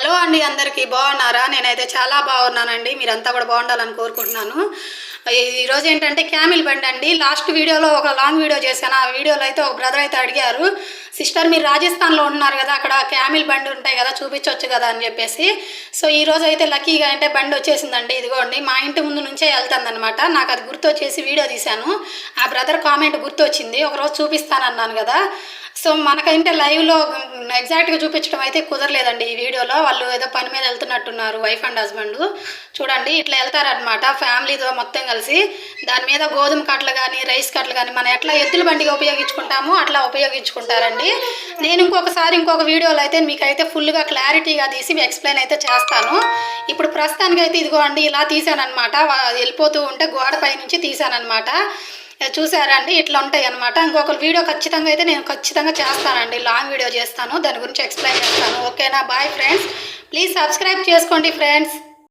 Hello అండి అందరికీ బాగున్నారా? నేనైతే చాలా బాగున్నానండి. మీరంతా కూడా బాగుండాలని కోరుకుంటున్నాను. ఈ- ఈరోజు ఏంటంటే క్యామిల్ బండి అండి. లాస్ట్ వీడియోలో ఒక లాంగ్ వీడియో చేశాను. ఆ వీడియోలో అయితే ఒక బ్రదర్ అయితే అడిగారు సిస్టర్ మీరు రాజస్థాన్లో ఉన్నారు కదా అక్కడ క్యామిల్ బండి ఉంటాయి కదా చూపించవచ్చు కదా అని చెప్పేసి. సో ఈ రోజు అయితే లక్కీగా అంటే బండి వచ్చేసిందండి. ఇదిగోండి మా ఇంటి ముందు నుంచే వెళ్తుందనమాట నాకు అది గుర్తొచ్చేసి వీడియో తీశాను. ఆ బ్రదర్ కామెంట్ గుర్తొచ్చింది. ఒకరోజు చూపిస్తానన్నాను కదా సో మనకంటే లైవ్లో ఎగ్జాక్ట్గా చూపించడం అయితే కుదరలేదండి ఈ వీడియోలో. వాళ్ళు ఏదో పని మీద వెళ్తున్నట్టున్నారు వైఫ్ అండ్ హస్బెండ్ చూడండి ఇట్లా వెళ్తారనమాట ఫ్యామిలీతో మొత్తం కలిసి. దాని మీద గోధుమ కట్టలు కానీ రైస్ కట్టలు కానీ మనం ఎట్లా ఎద్దుల బండిగా ఉపయోగించుకుంటామో అట్లా ఉపయోగించుకుంటారండి. నేను ఇంకొకసారి ఇంకొక వీడియోలో అయితే మీకైతే ఫుల్గా క్లారిటీగా తీసి మీ ఎక్స్ప్లెయిన్ అయితే చేస్తాను. ఇప్పుడు ప్రస్తుతానికి అయితే ఇదిగో అండి ఇలా తీసానమాట వెళ్ళిపోతూ ఉంటే గోడ పై నుంచి తీసానమాట చూసారా అండి ఇట్లా ఉంటాయి అనమాట ఇంకొక వీడియో ఖచ్చితంగా అయితే నేను ఖచ్చితంగా చేస్తానండి. లాంగ్ వీడియో చేస్తాను. దాని గురించి ఎక్స్ప్లెయిన్ చేస్తాను. ఓకేనా? Bye friends. ప్లీజ్ సబ్స్క్రైబ్ చేసుకోండి ఫ్రెండ్స్.